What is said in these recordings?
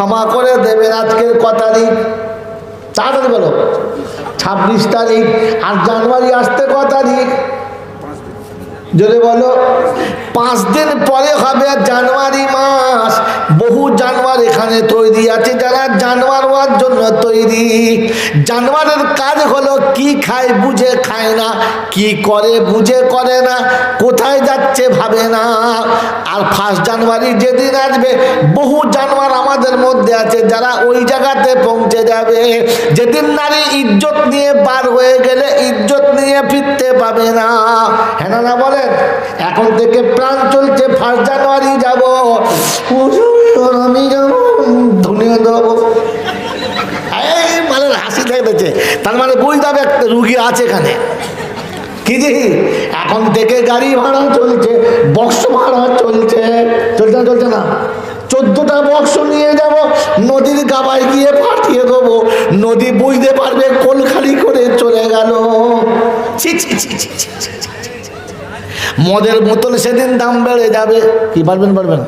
ক্ষমা করে দেবেন আজকের ক তারিখ তাড়াতাড়ি বলো। ছাব্বিশ তারিখ আর জানুয়ারি আসতে ক তারিখ যদি বলো। পাঁচ দিন পরে হবে জানুয়ারি মাস। বহু জানোয়ার এখানে তৈরি আছে, যারা জানোয়ার হওয়ার জন্য তৈরি। জানোয়ারের কাজ হলো কি খায় বুঝে খায় না, কি করে বুঝে করে না, কোথায় যাচ্ছে ভাবে না। আর ফার্স্ট জানুয়ারি যেদিন আসবে, বহু জানোয়ার আমাদের মধ্যে আছে, যারা ওই জায়গাতে পৌঁছে যাবে। যেদিন নারী ইজ্জত নিয়ে বার হয়ে গেলে, ইজ্জত নিয়ে ফিরতে পাবে না। হ্যাঁ না বলেন, এখন থেকে প্রাণ চলছে ফার্স্ট জানুয়ারি যাব। আমি যাব ধুনিয়ে দেবো এই মানে হাসি দেখতেছে তার মানে বুঝতে হবে একটা রুগী আছে এখানে। কি জি এখন থেকে গাড়ি ভাড়া চলছে বক্স ভাড়া চলছে। চলছে না চলছে না। চোদ্দটা বক্স নিয়ে যাব নদীর গাবায় গিয়ে পাঠিয়ে দেবো। নদী বুঝতে পারবে কোল খালি করে চলে গেল। ছি ছি ছি, ছি, ছি, ছি। মদের বোতল সেদিন দাম বেড়ে যাবে। কি পারবেন পারবেন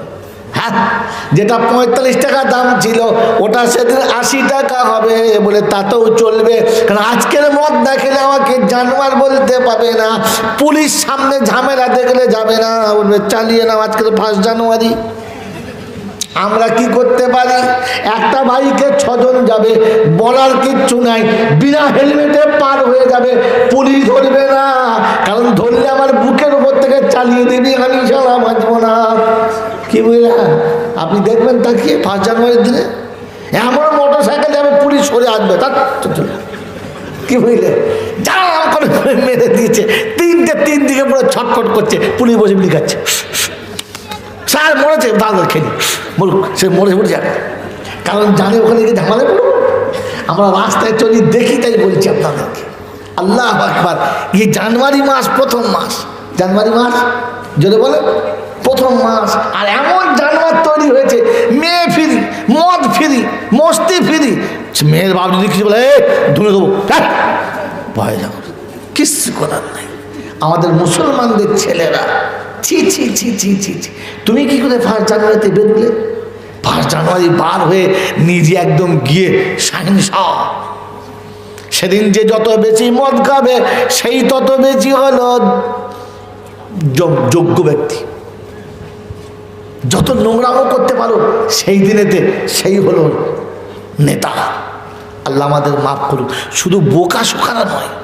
হ্যাঁ যেটা পঁয়তাল্লিশ টাকা দাম ছিল, ওটা সেদিন আশি টাকা হবে বলে তাতেও চলবে। কারণ আজকের মদ দেখলে আমাকে জানোয়ার বলতে পাবে না, পুলিশ সামনে ঝামেলা দেখলে যাবে না, বলবে, চালিয়ে নাও আজকের ফার্স্ট জানুয়ারি। আমরা কি করতে পারি? একটা বাইকে ছজন যাবে, বলার কিচ্ছু নাই, বিনা হেলমেটে পার হয়ে যাবে, পুলিশ ধরবে না। কারণ ধরলে আমার বুকের উপর থেকে চালিয়ে দিবি, আমি ছাড়া বাঁচবো না। কি বুঝলেন আপনি দেখবেন তাকিয়ে ফার্স্ট জানুয়ারির দিনে? এমন মোটর সাইকেল যাবে, পুলিশ সরে আসবে। তার কি বুঝলে? যা করে মেরে দিয়েছে। তিনটে, তিন দিকে পুরো ছটফট করছে, পুলিশ বসে বিলি খাচ্ছে স্যার মরেছে দাদা খেলি বলুক সে মরে মরে যাবে কারণ জানে ওখানে গিয়ে ঝামেলা পড়ব আমরা রাস্তায় চলি, দেখি তাই বলছি আপনাদেরকে। আল্লাহ আকবার। এই জানুয়ারি মাস প্রথম মাস। জানুয়ারি মাস? যদি বলে। প্রথম মাস। আর এমন জানোয়ার তৈরি হয়েছে, মেয়ে ফিরি, মদ ফিরি, মস্তি ফিরি। মেয়ের বাপ যদি কিছু বলে ধুনে দেবো। হ্যাঁ! ভয় যাব কিচ্ছু করার নাই। আমাদের মুসলমানদের ছেলেরা ছি ছি ছি ছি ছি ছি। তুমি কি করে ফার্স্ট জানুয়ারিতে বেরোলে ফার্স্ট জানুয়ারি বার হয়ে নিজে একদম গিয়ে সাহিংস সেদিন যে যত বেশি মদ খাবে, সেই তত বেশি হল যোগ- যোগ্য ব্যক্তি। যত নোংরাও করতে পারো, সেই দিনেতে সেই হলো নেতা। আল্লাহ আমাদের মাফ করুক। শুধু বোকা শোকারা নয়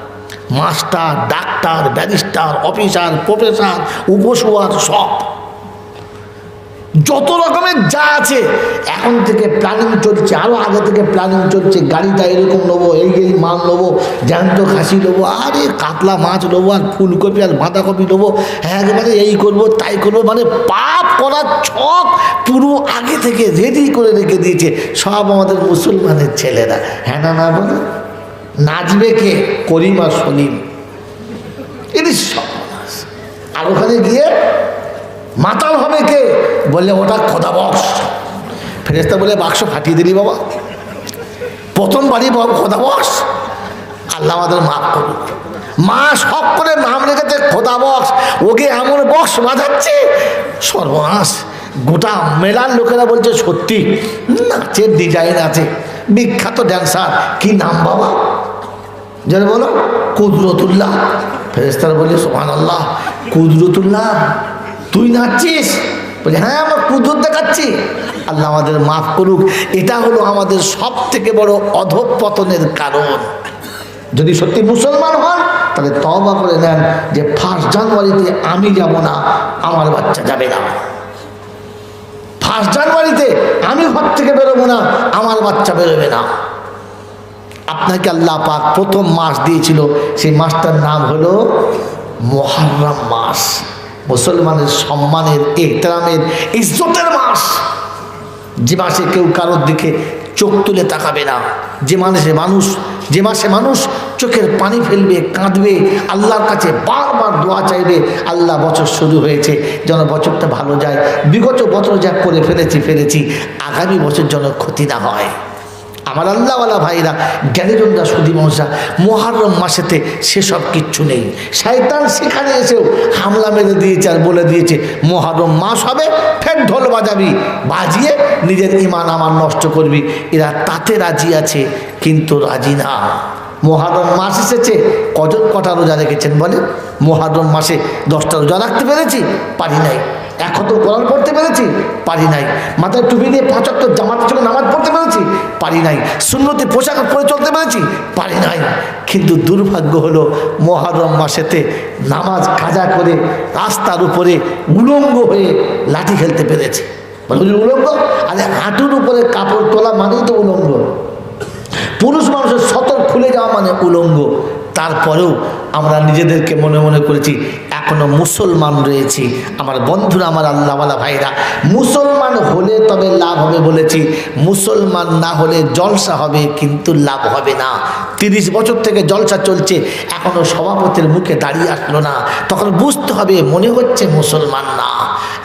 master, doctor, barrister, officer, professor, উপসুয়ার, সব। যত রকমের যা আছে, এখন থেকে প্ল্যানিং চলছে আরও আগে থেকে প্ল্যানিং চলছে, গাড়িটা এরকম নেব, এই এই মাল নেব, জ্যান্ত খাসি নেব, আরে কাতলা মাছ নেব, আর ফুলকপি আর বাঁধাকপি নেব হ্যাঁ একবারে এই করব, তাই করব মানে পাপ করার ছক পুরো আগে থেকে রেডি করে রেখে দিয়েছে, সব আমাদের মুসলমানের ছেলেরা। হ্যাঁ না না বলে? নাচবে কে? করিমা সলিম এটি সব আর ওখানে গিয়ে মাতাল হবে কে? বললে, ওটা খোদা বক্স। ফেরেস্তা বলে বাক্স ফাটিয়ে দিলি বাবা। প্রথম বাড়ি খোদা বক্স। আল্লাহ আমাদের মাফ করুক মা শখ করে নাম রেখেছে, খোদা বক্স। ওকে এমন বক্স বাজাচ্ছে, সর্বনাশ। গোটা মেলার লোকেরা বলছে, সত্যি, নাচের ডিজাইন আছে। বিখ্যাত ড্যান্সার কি নাম বাবা? যেন বলো, কুদরতুল্লাহ। ফেরেস্তার বলে সোহান আল্লাহ কুদরতুল্লাহ, তুই নাচছিস? বলি হ্যাঁ আমরা কুদরত দেখাচ্ছি। আল্লাহ আমাদের মাফ করুক, এটা হলো আমাদের সব থেকে বড় অধঃপতনের কারণ। যদি সত্যি মুসলমান হন, তাহলে তবা করে নেন যে, ফার্স্ট জানুয়ারিতে আমি যাব না, আমার বাচ্চা যাবে না। ফার্স্ট জানুয়ারিতে আমি ঘর থেকে বেরোবো না, আমার বাচ্চা বেরোবে না। আপনাকে আল্লাহ পাক প্রথম মাস দিয়েছিল। সেই মাসটার নাম হলো মহারম মাস। মুসলমানের সম্মানের, এহতরামের, ইজ্জতের মাস। যে মাসে কেউ কারোর দিকে চোখ তুলে তাকাবে না। যে মাসে মানুষ, যে মাসে মানুষ চোখের পানি ফেলবে, কাঁদবে, আল্লাহর কাছে বারবার দোয়া চাইবে, আল্লাহ বছর শুরু হয়েছে, যেন বছরটা ভালো যায়। বিগত বছর যা করে ফেলেছি ফেলেছি, আগামী বছর যেন ক্ষতি না হয়। আমার আল্লাহওয়ালা ভাইরা, জ্ঞানীজনরা সুদী মনসা মহারম মাসেতে সেসব কিচ্ছু নেই। শয়তান সেখানে এসেও হামলা মেরে দিয়েছে আর বলে দিয়েছে মহারম মাস হবে, ফের ঢোল বাজাবি, বাজিয়ে নিজের ইমান আমার নষ্ট করবি। এরা তাতে রাজি আছে, কিন্তু রাজি না। মহারম মাস এসেছে, কজন কটা রোজা রেখেছেন বলেন? মহারম মাসে দশটা রোজা রাখতে পেরেছি? পারি নাই। এখন তো কোরআন পড়তে পেরেছি, পারি নাই। মাথায় টুপি দিয়ে পাঁচাত্তর জামাতের সঙ্গে নামাজ পড়তে পেরেছি, পারি নাই। সুন্নতি পোশাক পরে চলতে পেরেছি, পারি নাই। কিন্তু দুর্ভাগ্য হলো, মহারম মাসেতে নামাজ কাজা করে রাস্তার উপরে উলঙ্গ হয়ে লাঠি খেলতে পেরেছি। উলঙ্গ? আরে হাঁটুর উপরে কাপড় তোলা মানেই তো উলঙ্গ। পুরুষ মানুষের সতর খুলে যাওয়া মানে উলঙ্গ। তারপরেও আমরা নিজেদেরকে মনে মনে করেছি, এখনও মুসলমান রয়েছি। আমার বন্ধুরা, আমার আল্লাহওয়ালা ভাইরা, মুসলমান হলে তবে লাভ হবে বলেছি, মুসলমান না হলে জলসা হবে কিন্তু লাভ হবে না। তিরিশ বছর থেকে জলসা চলছে, এখনও সভাপতির মুখে দাঁড়িয়ে আসলো না। তখন বুঝতে হবে, মনে হচ্ছে মুসলমান না।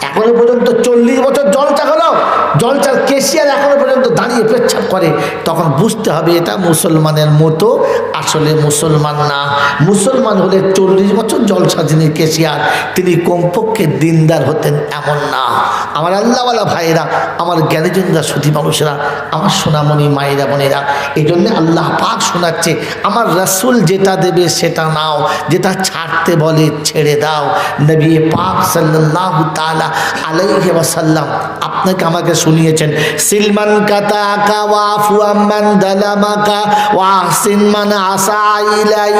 এখনও পর্যন্ত চল্লিশ বছর জল জলচা হলো। জলচার কেশিয়ার এখনও পর্যন্ত দাঁড়িয়ে পেচ্ছাপ করে। তখন বুঝতে হবে এটা মুসলমানের মতো, আসলে মুসলমান না। মুসলমান হলে চল্লিশ বছর জলসা যিনি কেশিয়ার। তিনি কমপক্ষে দিনদার হতেন এমন না। আমার আল্লাহওয়ালা ভাইয়েরা, আমার জ্ঞানীজনরা সুধী মানুষেরা, আমার সোনামণি মায়েরা, বোনেরা এই জন্যে আল্লাহ পাক শোনাচ্ছে, আমার রাসুল যেটা দেবে সেটা নাও, যেটা ছাড়তে বলে ছেড়ে দাও। নবী পাক সাল্লাল্লাহু তাআলা আলাইহি ওয়াসাল্লাম আপনাকে আমাকে শুনিয়েছেন, সিলমান কাতা কা ওয়াফু আম্মান দালামাকা ওয়াহসিন মান আসা ইলাই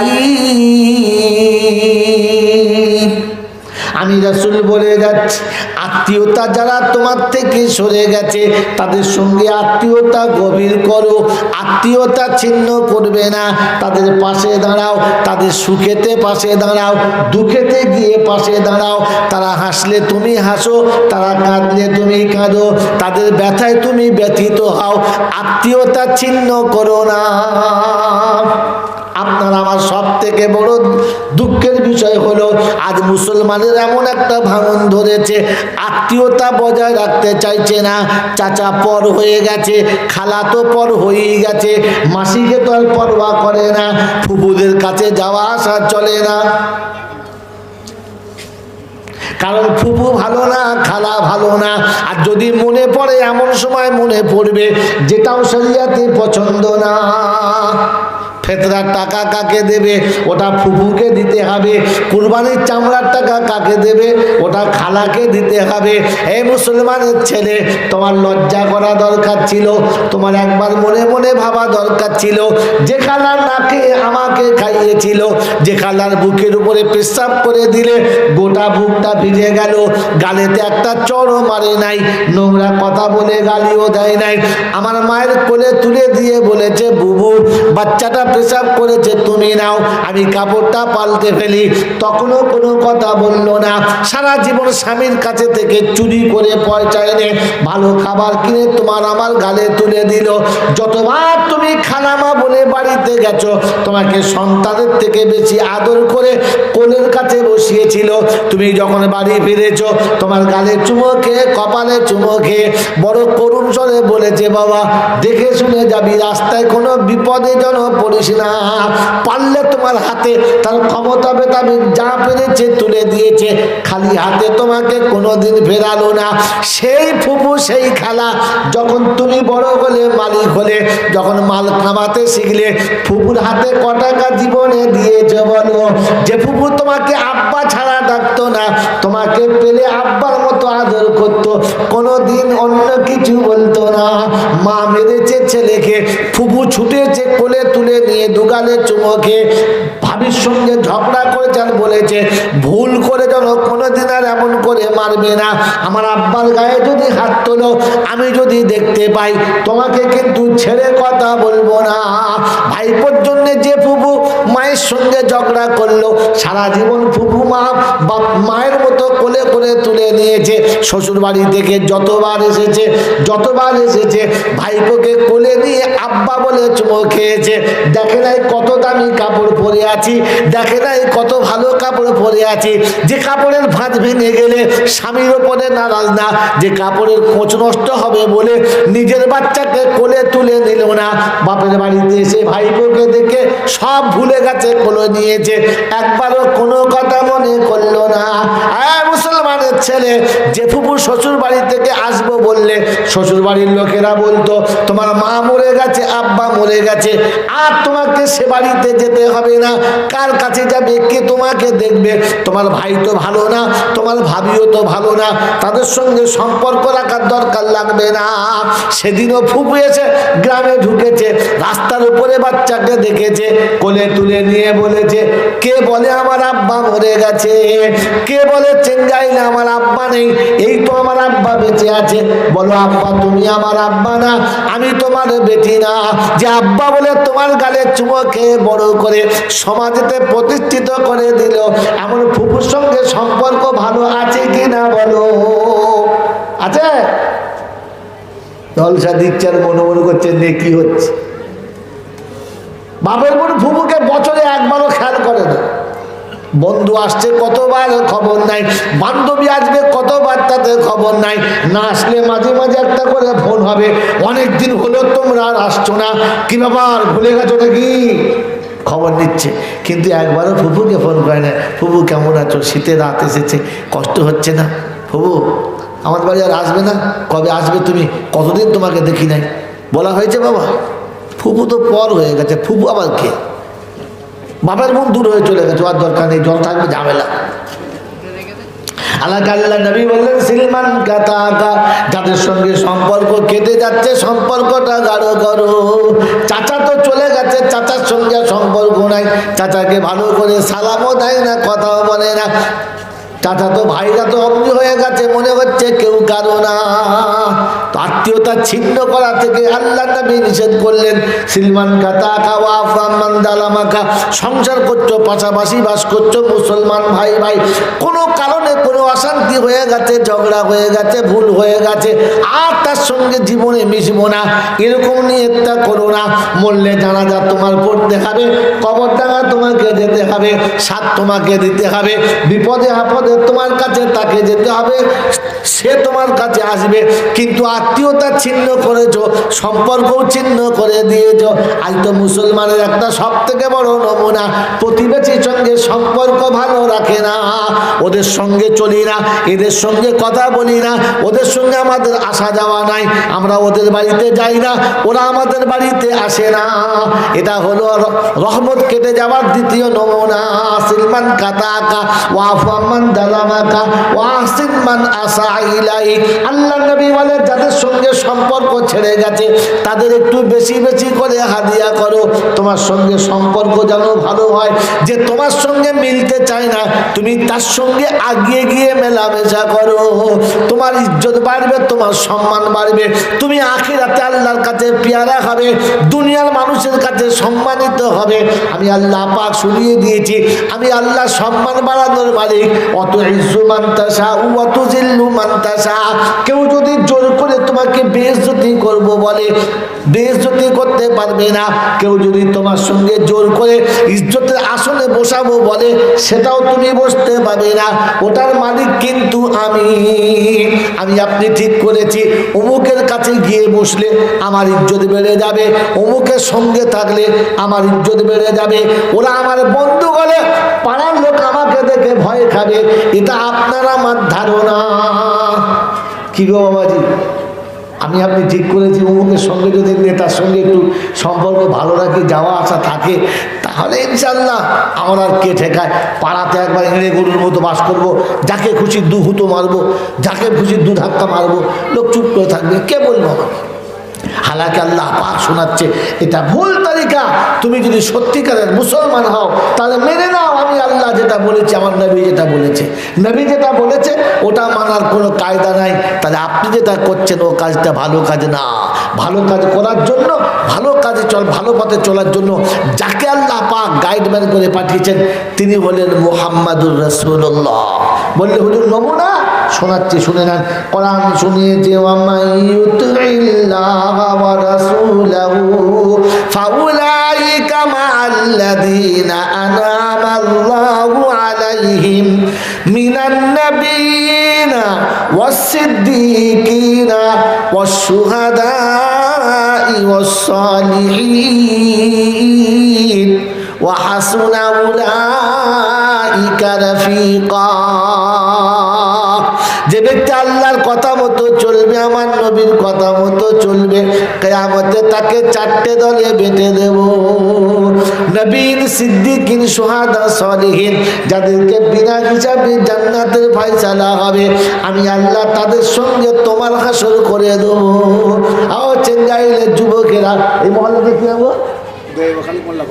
আমি রাসুল বলে যাচ্ছি, আত্মীয়তা যারা তোমার থেকে সরে গেছে, তাদের সঙ্গে আত্মীয়তা গভীর করো, আত্মীয়তা ছিন্ন করবে না, তাদের পাশে দাঁড়াও, তাদের সুখেতে পাশে দাঁড়াও, দুঃখেতে গিয়ে পাশে দাঁড়াও, তারা হাসলে তুমি হাসো, তারা কাঁদলে তুমি কাঁদো, তাদের ব্যথায় তুমি ব্যথিত হও, আত্মীয়তা ছিন্ন করো না। আপনার আমার সব থেকে বড় বিষয় হলো, আজ মুসলমানের এমন একটা ভাঙন ধরেছে, আত্মীয়তা বজায় রাখতে চাইছে না, চাচা পর হয়ে গেছে, খালা তো পর হয়েই গেছে, মাসিকে তো আর পরোয়া করে না ফুপুদের কাছে যাওয়া আসা চলে না। কারণ ফুপু ভালো না, খালা ভালো না, আর যদি মনে পড়ে এমন সময় মনে পড়বে, যেটাও শরিয়াতে পছন্দ না। ফেতরার টাকা কাকে দেবে? ওটা ফুফুকে দিতে হবে। কুরবানির চামড়ার টাকা কাকে দেবে? ওটা খালাকে দিতে হবে। এই মুসলমানের ছেলে, তোমার লজ্জা করা দরকার ছিল, তোমার একবার মনে মনে ভাবা দরকার ছিল, যে খালার নাকে, আমাকে খাইয়েছিল, যে খালার বুকের উপরে পেশাব করে দিলে গোটা বুকটা ভিজে গেল, গালেতে একটা চড়ও মারে নাই, নোংরা কথা বলে গালিও দেয় নাই। আমার মায়ের কোলে তুলে দিয়ে বলেছে, বুবু, বাচ্চাটা পেশাব করেছে তুমি নাও, আমি কাপড়টা পাল্টে ফেলি। তখনও কোনো কথা বলল না। সারা জীবন স্বামীর কাছে থেকে চুরি করে পয়সা এনে ভালো খাবার কিনে তোমার আমার গালে তুলে দিল। যতবার তুমি খানামা বলে বাড়িতে গেছো, তোমাকে সন্তানের থেকে বেশি আদর করে কোলের কাছে বসিয়েছিল। তুমি যখন বাড়ি ফিরেছো, তোমার গালে চুমো খেয়ে, কপালে চুমো খেয়ে, বড় করুণ স্বরে বলেছে, বাবা, দেখে শুনে যাবি, রাস্তায় কোনো বিপদে যেন পড়িস না পারলে তোমার হাতে, তার ক্ষমতা বেতাবিক যা পেরেছে তুলে দিয়েছে, খালি হাতে তোমাকে কোনোদিন ফেরালো না। সেই ফুপু, সেই খালা, যখন তুমি বড় হলে, মালিক হলে, যখন মাল কামাতে শিখলে, ফুপুর হাতে ক টাকা জীবনে দিয়েছে বলো, যে ফুপু তোমাকে আব্বা ছাড়া ডাকতো না, তোমাকে পেলে আব্বার মতো আদর করতো, কোনোদিন অন্য কিছু বলতো না। মা মেরেছে ছেলেকে, ফুপু ছুটেছে কোলে তুলে নিয়ে দুগালে চুমোকে ভাবির সঙ্গে ঝগড়া করেছে আর বলেছে, ভুল করে যেন কোনোদিন আর এমন করে মারবে না। আমার আব্বার গায়ে যদি হাত তোলো, আমি যদি দেখতে পাই, তোমাকে কিন্তু ছেড়ে কথা বলব না। ভাইপোর জন্য যে ফুপু মায়ের সঙ্গে ঝগড়া করল, সারা জীবন ফুপু মা বাপ মায়ের মতো কোলে কোলে তুলে নিয়েছে। শ্বশুর বাড়ি থেকে যতবার এসেছে যতবার এসেছে, ভাইপোকে কোলে নিয়ে আব্বা বলে চুমো খেয়েছে। দেখে নাই কত দামি কাপড় পরে আছি। দেখে না কত ভালো কাপড় পরে আছি। যে কাপড়ের ভাঁজ ভেঙে গেলে স্বামীর ওপরে নারাজ না। যে কাপড়ের কোচ নষ্ট হবে বলে নিজের বাচ্চাকে কোলে তুলে নিল না। বাপের বাড়িতে এসে ভাই ভাইপোকে দেখে সব ভুলে গেছে, কোলে নিয়েছে। একবারও কোনো কথা মনে করল না। মুসলমানের ছেলে যে ফুপু শ্বশুর বাড়ি থেকে আসব বললে শ্বশুর বাড়ির লোকেরা বলতো, তোমার মা মরে গেছে, আব্বা মরে গেছে, আর তোমাকে সে বাড়িতে যেতে হবে না। কার কাছে যাবে? কে তোমাকে দেখবে? তোমার ভাই তো ভালো না, তোমার ভাবিও তো ভালো না, তাদের সঙ্গে সম্পর্ক রাখার দরকার লাগবে না। সেদিনও ফুপু এসে গ্রামে ঢুকেছে, রাস্তার উপরে বাচ্চাকে দেখেছে, কোলে তুলে নিয়ে বলেছে, কে বলে আমার আব্বা মরে গেছে? কে বলে চেঙ্গাইলে আমার আব্বা নেই, এই তো আমার আব্বা বেঁচে আছে। বলো, আব্বা, তুমি আমার আব্বা না, আমি তোমার বেটি না। যে আব্বা বলে তোমার গালে চুমো খেয়ে বড় করে সমাজেতে প্রতিষ্ঠিত করে দিল, এমন ফুপুর সঙ্গে সম্পর্ক ভালো আছে কি না বলো? আছে? জলসা দিচ্ছে আর মনে মনে করছে, নে, কি হচ্ছে? বাপের বোন ফুপুকে বছরে একবারও খেয়াল করে না। বন্ধু আসছে কতবার খবর নাই? বান্ধবী আসবে কতবার তাতে খবর নাই? না আসলে মাঝে মাঝে একটা করে ফোন হবে। অনেক দিন হলো তোমরা আর আসছো না। কি ব্যাপার, ভুলে গেছো নাকি? খবর নিচ্ছে। কিন্তু একবারও ফুপুকে ফোন করে না ফুপু কেমন আছো? শীতের রাত এসেছে। কষ্ট হচ্ছে না? ফুপু আমার বাড়ি আর আসবে না? কবে আসবে তুমি? কতদিন তোমাকে দেখি নাই? বলা হয়েছে বাবা। ফুপু তো পর হয়ে গেছে। ফুপু আবার কে? বাবার মন দূর হয়ে চলে গেছে, আর দরকার নেই, জল থাকবে, ঝামেলা। আল্লাহ আল্লাহ বললেন সঙ্গে সম্পর্ক কেটে যাচ্ছে, সম্পর্কটা চাচা তো চলে গেছে, চাচার সঙ্গে সম্পর্ক নাই। চাচাকে ভালো করে সালামও দেয় না, কথাও বলে না। চাচা তো ভাইরা তো অমনি হয়ে গেছে, মনে আত্মীয়তা ছিন্ন করা থেকে আল্লাহ নবী নিষেধ করলেন। সিলমান কাতা কাওয়া ফামান দালামাকা সংসার করছ, পাশাপাশি বাস করছ, মুসলমান ভাই ভাই। কোনো কারণে কোনো অশান্তি হয়ে গেছে, ঝগড়া হয়ে গেছে, ভুল হয়ে গেছে। আর তার সঙ্গে জীবনে মিশবো না। এরকম নিয়তটা করো না। মরলে জানা জানাজা তোমার পড়তে হবে কবর ডাঙা তোমাকে যেতে হবে, সাত তোমাকে দিতে হবে। বিপদে আপদে তোমার কাছে তাকে যেতে হবে, সে তোমার কাছে আসবে। কিন্তু আত্মীয়তা ছিন্ন করেছ, সম্পর্কও ছিন্ন করে দিয়েছ। আজ তো মুসলমানের একটা সব থেকে বড় নমুনা। প্রতিবেশীর সঙ্গে সম্পর্ক ভালো রাখে না। ওদের সঙ্গে চলি না, এদের সঙ্গে কথা বলি না, ওদের সঙ্গে আমাদের আসা যাওয়া নাই, আমরা ওদের বাড়িতে যাই না, ওরা আমাদের বাড়িতে আসে না। এটা হলো রহমত কেটে যাওয়ার দ্বিতীয় নমুনা। সিলমান কাতাকা ওয়াফামান দালামাকা ওয়াসিনমান আসা ইলাই আল্লাহ নবী বলে, যাদের সঙ্গে সম্পর্ক ছেড়ে গেছে, তাদের একটু বেশি বেশি করে হাদিয়া করো। তোমার সঙ্গে সম্পর্ক যেন ভালো হয়, যে তোমার সঙ্গে মিলতে চায় না, তুমি তার সঙ্গে আগিয়ে গিয়ে মেলামেশা করো। তোমার ইজ্জত বাড়বে, তোমার সম্মান বাড়বে। তুমি আখিরাতে আল্লাহর কাছে পেয়ারা হবে দুনিয়ার মানুষের কাছে সম্মানিত হবে। আমি আল্লাহ পাক শুনিয়ে দিয়েছি, আমি আল্লাহ সম্মান বাড়ানোর মালিক। অত ইজ্জু মান্তাসা অত জিল্লু মান্তাসা কেউ যদি জোর করে তোমাকে বেইজ্জতি করব বলে, বেইজ্জতি করতে পারবে না। কেউ যদি তোমার সঙ্গে জোর করে ইজ্জতের আসনে বসাবো বলে, সেটাও তুমি বসতে পারবে না। ওটার মালিক কিন্তু আমি। আমি, আপনি ঠিক করেছি। অমুকের কাছে গিয়ে বসলে আমার ইজ্জত বেড়ে যাবে। অমুকের সঙ্গে থাকলে আমার ইজ্জত বেড়ে যাবে। ওরা আমার বন্ধু বলে পাড়ার লোক আমাকে দেখে ভয় খাবে। এটা আপনার আমার ধারণা। কি গো বাবাজি? আমি আপনি ঠিক করেছি অমুকের সঙ্গে যদি নেতার সঙ্গে একটু সম্পর্ক ভালো রাখি, যাওয়া, আসা থাকে, তাহলে ইনশাল্লাহ আমার আর কে ঠেকায়। পাড়াতে একবার এড়ে গরুর মতো বাস করব, যাকে খুশি দু হুতো মারবো, যাকে খুশি দু ধাক্কা মারবো, লোক চুপ করে থাকবে, কে বলব আমাকে? হালাকে আল্লাহ পাক শোনাচ্ছে। এটা ভুল তালিকা। তুমি যদি সত্যিকারের মুসলমান হও, তাহলে মেনে নাও, আমি আল্লাহ যেটা বলেছি, আমার নবী যেটা বলেছে। নবী যেটা বলেছে, ওটা মানার কোনো কায়দা নাই। তাহলে আপনি যেটা করছেন, ও কাজটা ভালো কাজ না। ভালো কাজ করার জন্য, ভালো কাজে চল, ভালো পথে চলার জন্য যাকে আল্লাহ পাক গাইডম্যান করে পাঠিয়েছেন, তিনি হলেন মোহাম্মদুর রসুল্লাহ বললে, হুজুর, নমুনা? শোনাচ্ছি, শুনে নেন। কোরআন শুনিয়ে যে ফাউলাইকা মাআল্লাযীনা আনামাল্লাহু আলাইহিম মিনান নাবিয়িনা ওয়াস-সিদ্দীকিনা ওয়াস-শুহাদাই ওয়াস-সালিহিন, ওয়া হাসুনা উলাইকা রফীকা। যে ব্যক্তি আল্লাহর কথা মতো চলবে, আমার নবীর কথা মতো চলবে, কেয়ামতে তাকে চারটে দলে বেটে দেব। নবীন সিদ্দিকিন সোহাদা সলিহীন, যাদেরকে বিনা হিসাবে জান্নাতের ফাইসালা হবে, আমি আল্লাহ তাদের সঙ্গে তোমার হাসর করে দেবো। আও চেঙ্গাইলে যুবকেরা, এই কি হব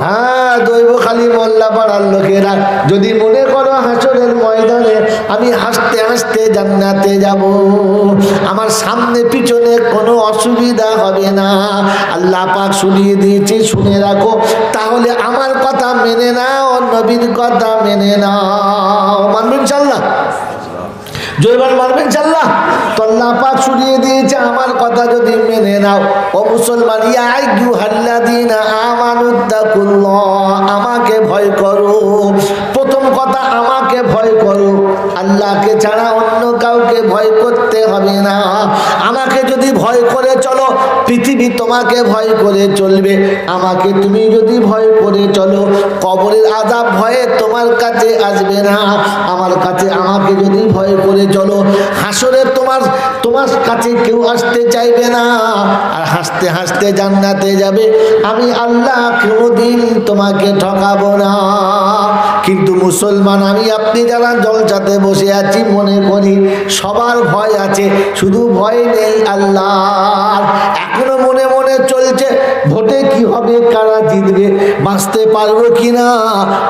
হ্যাঁ লোকেরা, যদি মনে করো হাসরের ময়দানে আমি হাসতে হাসতে জান্নাতে যাব, আমার সামনে পিছনে কোনো অসুবিধা হবে না। আল্লাহ পাক শুনিয়ে দিয়েছি, শুনে রাখো। তাহলে আমার কথা মেনে নাও, নবীর কথা মেনে নাও। মানবেন চাল্লা জয়বার মারবেন চাল্লা তল্লা পাক শুনিয়ে দিয়েছে, আমার কথা যদি মেনে নাও। ও মুসলমান ইয়াইগু হাল্লাদিনা আমানুদ্দাকুল্লাহ আমাকে ভয় করো। প্রথম কথা, আমাকে ভয় করো। আল্লাহকে ছাড়া অন্য কাউকে ভয় করতে হবে না। আমাকে যদি ভয় করে চলো, পৃথিবী তোমাকে ভয় করে চলবে। আমাকে তুমি যদি ভয় করে চলো, কবরের আজাব ভয়ে তোমার কাছে আসবে না। আমার কাছে আমাকে যদি ভয় করে চলো। হাসরে তোমার তোমার কাছে কেউ আসতে চাইবে না। আর হাসতে হাসতে জান্নাতে যাবে। আমি আল্লাহ কোনোদিন তোমাকে ঠকাবো না। কিন্তু মুসলমান আমি, আপনি যারা জলচাতে বসে আছি, মনে করি সবার ভয় আছে। শুধু ভয় নেই আল্লাহ এখনও মনে মনে চলছে, ভোটে কি হবে, কারা জিতবে, বাঁচতে পারব কি না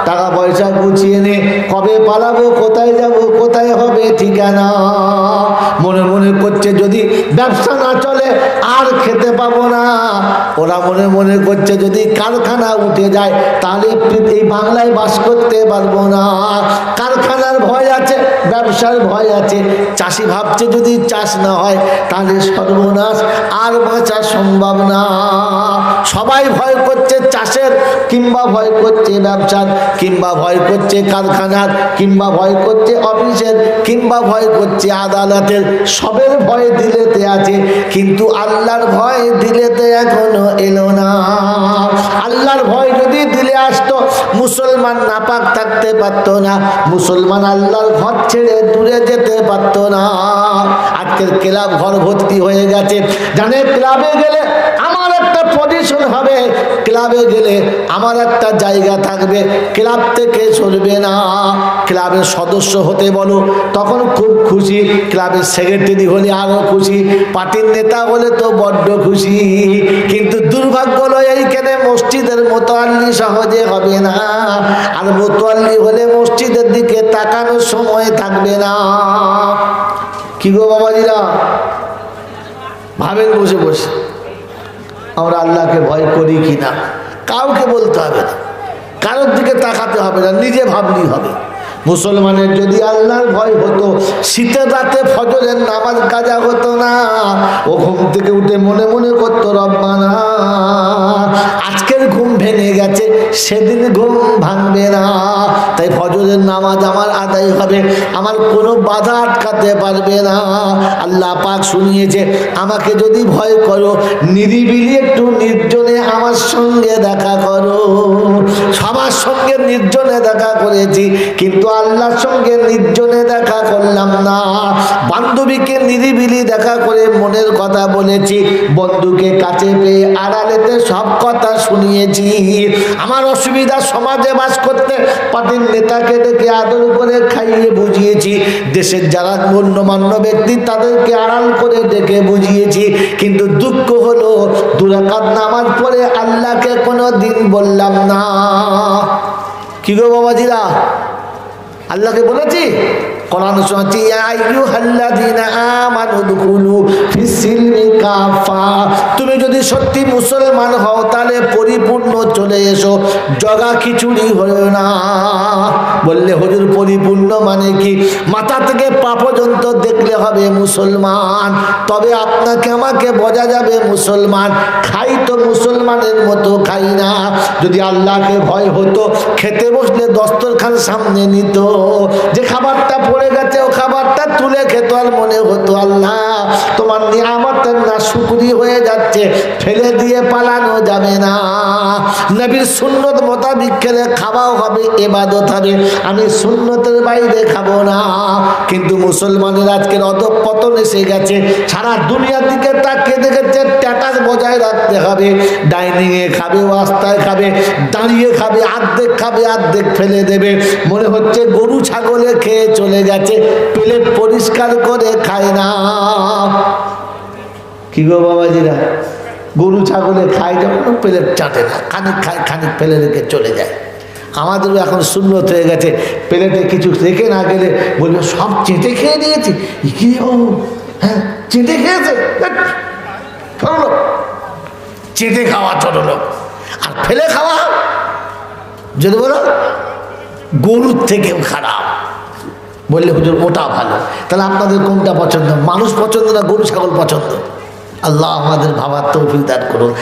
টাকা পয়সা গুছিয়ে নে, কবে পালাবো, কোথায় যাব ঠিকানা? মনে মনে করছে যদি ব্যবসা না চলে, আর খেতে পাবো না। ওরা মনে মনে করছে যদি কারখানা উঠে যায়, তাহলে এই বাংলায় বাস করতে পারব না। আছে ব্যবসার ভয় আছে। চাষি ভাবছে যদি চাষ না হয়, তাহলে সর্বনাশ আর বাঁচা সম্ভব না। সবাই ভয় করছে চাষের, কিংবা ভয় করছে ব্যবসার, কিংবা ভয় করছে কারখানার, কিংবা ভয় করছে অফিসের, কিংবা ভয় করছে আদালতের। সবের ভয় দিলেতে আছে, কিন্তু আল্লাহর ভয় দিলেতে এখনও এলো না। আল্লাহর ভয় যদি দিলে আসতো, মুসলমান নাপাক থাকতে পারতো না। মুসলমান আল্লাহর ঘর ছেড়ে দূরে যেতে পারত না। আজকের ক্লাব ঘর ভর্তি হয়ে গেছে। জানে ক্লাবে গেলে আমার একটা পজিশন হবে। ক্লাবে গেলে আমার একটা জায়গা থাকবে। ক্লাব থেকে চলবে না। ক্লাবের সদস্য হতে বলো, তখন খুব খুশি। ক্লাবের সেক্রেটারি হলে আরও খুশি। পার্টির নেতা হলে তো বড্ড খুশি। কিন্তু দুর্ভাগ্য হলো এইখানে মসজিদের মোতোয়াল্লি সহজে হবে না। আর মোতোয়াল্লি হলে মসজিদের দিকে তাকানোর সময় থাকবে না। কি গো বাবাজিরা? ভাবেন বসে বসে। আমরা আল্লাহকে ভয় করি কি না? কাউকে বলতে হবে না। কারোর দিকে তাকাতে হবে না, নিজে ভাবনি হবে। মুসলমানের যদি আল্লাহর ভয় হতো, শীতে রাতে ফজরের নামাজ কাজা হতো না। ও ঘুম থেকে উঠে মনে মনে করতো, রব্বানা, আজকের ঘুম ভেঙে গেছে, সেদিন ঘুম ভাঙবে না। তাই ফজরের নামাজ আমার আদায় হবে, আমার কোনো বাধা আটকাতে পারবে না। আল্লাহ পাক শুনিয়েছে, আমাকে যদি ভয় করো, নিরিবিলি একটু নির্জনে আমার সঙ্গে দেখা করো। সবার সঙ্গে নির্জনে দেখা করেছি, কিন্তু আল্লাহর সঙ্গে নির্জনে দেখা করলাম না। বান্ধবীকে নিরিবিলি দেখা করে মনের কথা বলেছি, বন্ধুকে কাছে পেয়ে আড়ালেতে সব কথা শুনিয়েছি। আমার অসুবিধা সমাজে বাস করতে পার্টির নেতাকে ডেকে আদর করে খাইয়ে বুঝিয়েছি। দেশের যারা গণ্যমান্য ব্যক্তি তাদেরকে আড়াল করে ডেকে বুঝিয়েছি। কিন্তু দুঃখ হলো, দুরাকাত নামাজ পড়ে আল্লাহকে কোনো দিন বললাম না। কি গো বাবাজিরা? আল্লাহকে বলেছি? কোরআন শুনছি আইয়ুহাল্লাযীনা আমানু দুখুলু ফিসসিলমি কাফা তুমি যদি সত্যি মুসলমান হও, তাহলে পরিপূর্ণ চলে এসো, জগা খিচুড়ি হলো না। বললে, হুজুর, পরিপূর্ণ মানে কি? মাথা থেকে পা পর্যন্ত দেখলে হবে মুসলমান, তবে আপনাকে, আমাকে বোঝা যাবে মুসলমান। খাই তো মুসলমানের মতো, খাই না। যদি আল্লাহকে ভয় হতো, খেতে বসলে দস্তরখান সামনে নিত। যে খাবারটা পড়ে গেছে, ও খাবারটা তুলে খেত আর মনে হতো, আল্লাহ, তোমার নিয়ামতের না শুকুরি হয়ে যাচ্ছে, ফেলে দিয়ে পালানো যাবে না। নবীর সুন্নত মোতাবিক খেলে খাওয়াও হবে, এবাদত হবে, আমি সুন্নতের বাইরে খাব না। কিন্তু মুসলমানের আজকের অধপতন এসে গেছে, সারা দুনিয়ার দিকে তাকিয়ে দেখেছে ট্যাটাস বজায় রাখতে হবে, ডাইনিংয়ে খাবে, রাস্তায় খাবে, দাঁড়িয়ে খাবে, আর্ধেক খাবে, আর্ধেক ফেলে দেবে, মনে হচ্ছে গরু, ছাগলে খেয়ে চলে গেছে প্লেট পরিষ্কার করে খায় না। কি গো বাবাজিরা? গরু, ছাগলে খায় যখন প্লেট চাটে না। খানিক খায়, খানিক ফেলে রেখে চলে যায়। আমাদেরও এখন শূন্যত হয়ে গেছে। প্লেটে কিছু রেখে না গেলে বলবে, সব চেটে খেয়ে নিয়েছি। কি হ্যাঁ চেটে খেয়েছে? চেটে খাওয়া ছোট লোক। আর ফেলে খাওয়া? যদি বলো, গরুর থেকেও খারাপ। বললে, হুজুর, ওটা ভালো। তাহলে আপনাদের কোনটা পছন্দ? মানুষ পছন্দ না গরু, ছাগল পছন্দ? আল্লাহ আমাদের ভাবার তৌফিক দান করুন।